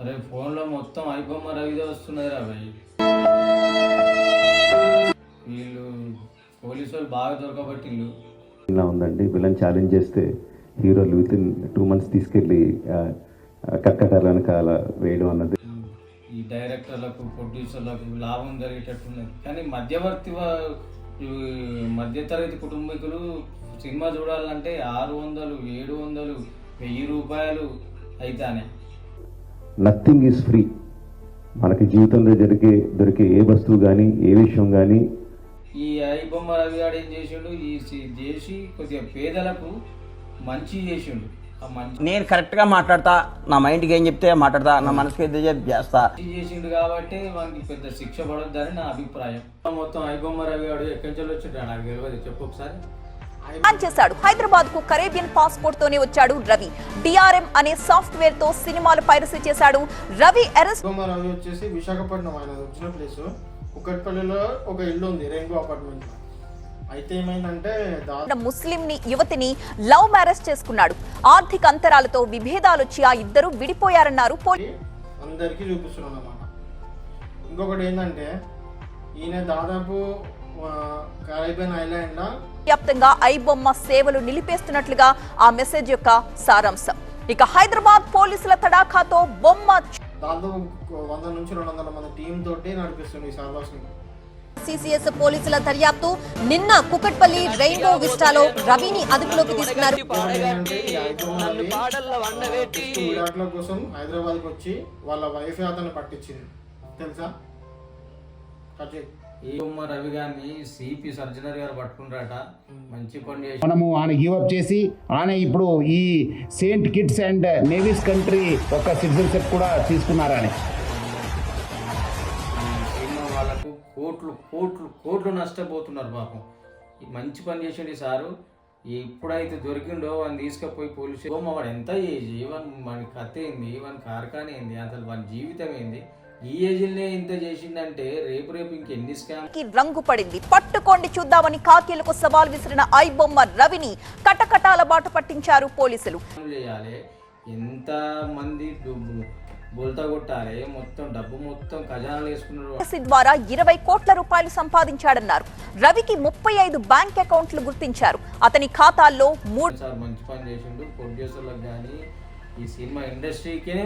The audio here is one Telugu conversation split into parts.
అరే ఫోన్లో మొత్తం ఐబొమ్మ రవిదే వస్తున్నది రా భయ్. వీళ్ళు పోలీసు వాళ్ళు బాగా దొరకబట్టిళ్ళు ఇలా ఉందండి. విలన్ ఛాలెంజ్ చేస్తే హీరోలు విత్ ఇన్ టూ మంత్స్ తీసుకెళ్ళి కక్కటాల వెనకాల వేయడం అన్నది. ఈ డైరెక్టర్లకు ప్రొడ్యూసర్లకు లాభం జరిగేటట్టున్నది. కానీ మధ్యవర్తి మధ్యతరగతి కుటుంబీకులు సినిమా చూడాలంటే ఆరు వందలు ఏడు వందలు వెయ్యి రూపాయలు అయితేనే. నథింగ్ ఈజ్ ఫ్రీ మనకి జీవితంలో జరిగే దొరికే ఏ వస్తువు కానీ ఏ విషయం కానీ ఈ ఐబొమ్మ రవి గారు ఏం చేసిండు? ఈ సి- చేసి కొద్దిగా పేదలకు మంచి చేసిండు. ఆ మంచి నేను కరెక్ట్గా మాట్లాడతా నా మైండ్కి ఏం చెప్తే మాట్లాడతా నా మనసుకి ఏది చేస్తా. చేసిండు కాబట్టి మనకి పెద్ద శిక్ష పడొద్దని నా అభిప్రాయం. మొత్తం ఐబొమ్మ రవి గారు ఎక్కడి నుంచి వచ్చిండ్రా నాకు తెలియదు చెప్పు ఒకసారి. చేశాడు. హైదరాబాద్కు కరేబియన్ పాస్పోర్ట్ తోనే వచ్చాడు రవి. డిఆర్ఎం అనే సాఫ్ట్వేర్తో సినిమాలు పైరసీ చేశాడు రవి అరెస్ట్. అవి వచ్చేసి విశాఖపట్నం ఆయన వచ్చిన ప్లేస్. కుక్కట్పల్లిలో ఒక ఇల్లు ఉంది రెయిన్బో అపార్ట్మెంట్. అయితే ఏమైందంటే ముస్లిం ని యువతిని లవ్ మ్యారేజ్ చేసుకున్నాడు. ఆర్థిక అంతరాలతో విభేదాలొచ్చి ఆ ఇద్దరు విడిపోయారన్నారు అందరికీ చూపిస్తున్నాను అనమాట ఇంకొకటి ఏంటంటే ఈయన దాదాపు కరైబియన్ ఐలాండ్లో వ్యాప్తంగా ఐబొమ్మ సేవలు నిలిపేస్తున్నట్లుగా ఆ మెసేజ్ యొక్క సారాంశం. ఇక హైదరాబాద్ పోలీసుల తడాఖాతో బొమ్మ దాదాపు వంద నుంచి రెండు వందల మంది టీం తోటి నడిపిస్తుంది ఈ సిసిఎస్ పోలీసుల దర్యాప్తు నిన్న కుకట్పల్లి రెయిన్బో విస్టాలో రవిని అదుపులోకి తీసుకున్నారు. కోసం హైదరాబాద్కి వచ్చి వాళ్ళ వైఫ్ అతను పట్టించింది. తెలుసా. ఈ బొమ్మ రవి గారిని సిపి సర్జనర్ గారు పట్టుకుంటారట మంచి పని చేసి మనము ఆయన గివ్ అప్ చేసి ఆయన ఇప్పుడు ఈ Saint Kitts and Nevis country ఒక సిటిజన్షిప్ కూడా తీసుకున్నారని సినిమా వాళ్ళకు కోట్లు కోట్లు కోట్లు నష్టపోతున్నారు పాపం. ఈ మంచి పని చేసిండు ఈ సారు. ఎప్పుడైతే దొరికిండో వాడిని తీసుకుపోయి పోలీసు బొమ్మ వాడు ఎంత ఏజ్? వన్ వాని కథ ఏంది? వాని కార్ఖాన ఏంది? అసలు వాని జీవితం ఏంది? ఈ ఏజ్లోనే ఇంత చేసిండంటే రేపు రేపు ఇంకెన్ని స్కామ్కి రంగు పడింది. పట్టుకోండి చూద్దామని కాకీలకు సవాల్ విసిరిన ఐబొమ్మ రవిని కటకటాల బాట పట్టించారు పోలీసులు. చేయాలి? ఎంత మంది బోల్తా కొట్టాలి? మొత్తం డబ్బు మొత్తం ఖజానాలు వేసుకున్నారు. పాలసీ ద్వారా ఇరవై కోట్ల రూపాయలు సంపాదించాడన్నారు. రవికి ముప్పై ఐదు బ్యాంక్ అకౌంట్లు గుర్తించారు. అతని ఖాతాల్లో మూడు సార్ మంచి పని చేసిండు. ప్రొడ్యూసర్లకు కానీ ఈ సినిమా ఇండస్ట్రీకే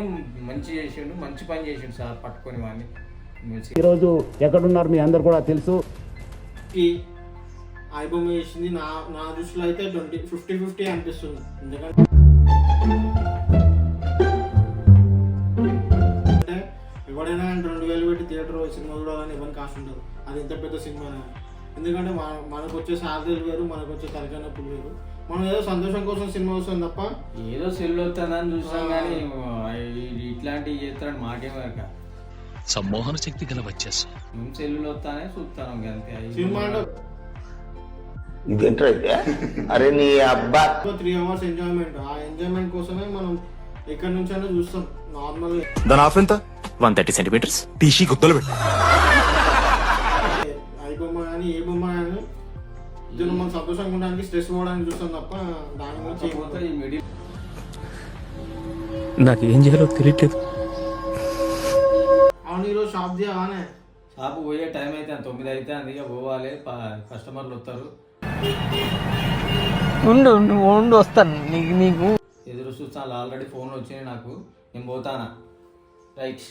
మంచి చేసిండు మంచి పని చేసిండు సార్ పట్టుకొని వాడిని. ఈరోజు ఎక్కడున్నారు మీ అందరు కూడా తెలుసు. ఈ ఆల్బమ్ వేసింది నా నా దృష్టిలో అయితే ట్వంటీ ఫిఫ్టీ ఫిఫ్టీ అనిపిస్తుంది. ఎందుకంటే ఎవడైనా కానీ రెండు వేలు పెట్టి థియేటర్ సినిమా చూడాలని ఎవరికి కాస్ట్ ఉండదు. అది ఎంత పెద్ద సినిమా ఎందుకంటే మన మనకు వచ్చే శాలరీలు వేరు మనకు వచ్చే తలకాయ నొప్పులు వేరు. మనం ఏదో సంతోషం కోసం సినిమా వస్తుంది తప్ప ఏదో సెల్ వస్తుందని చూసాం కానీ ఇట్లాంటివి చేస్తాడని మాకేమరక సమ్మోహన శక్తి గల వచ్చేసి మేము సెల్లులో వస్తానే చూస్తాను అంతే. సినిమా అరే నీ అబ్బా. Three hours enjoyment. ఆ ఎంజాయ్మెంట్ కోసమే మనం ఎక్కడి నుంచైనా చూస్తాం నార్మల్ దాని ఆఫ్ ఎంత? One thirty centimeters. తీసి గుద్దలు పెట్టు. సంతోషంగా ఉండడానికి స్ట్రెస్ పోవడానికి చూస్తాం తప్ప దాని గురించి నాకు ఏం చేయాలో తెలియట్లేదు. అవును ఈరోజు షాప్ దిగానే షాపు పోయే టైం అయితే తొమ్మిది అయితే అందుకే పోవాలి కస్టమర్లు వస్తారు. ఉండు నువ్వు ఉండు వస్తాను. నీకు నీకు. ఎదురు చూస్తాను ఆల్రెడీ ఫోన్ వచ్చినాయి నాకు. నేను పోతానా? రైట్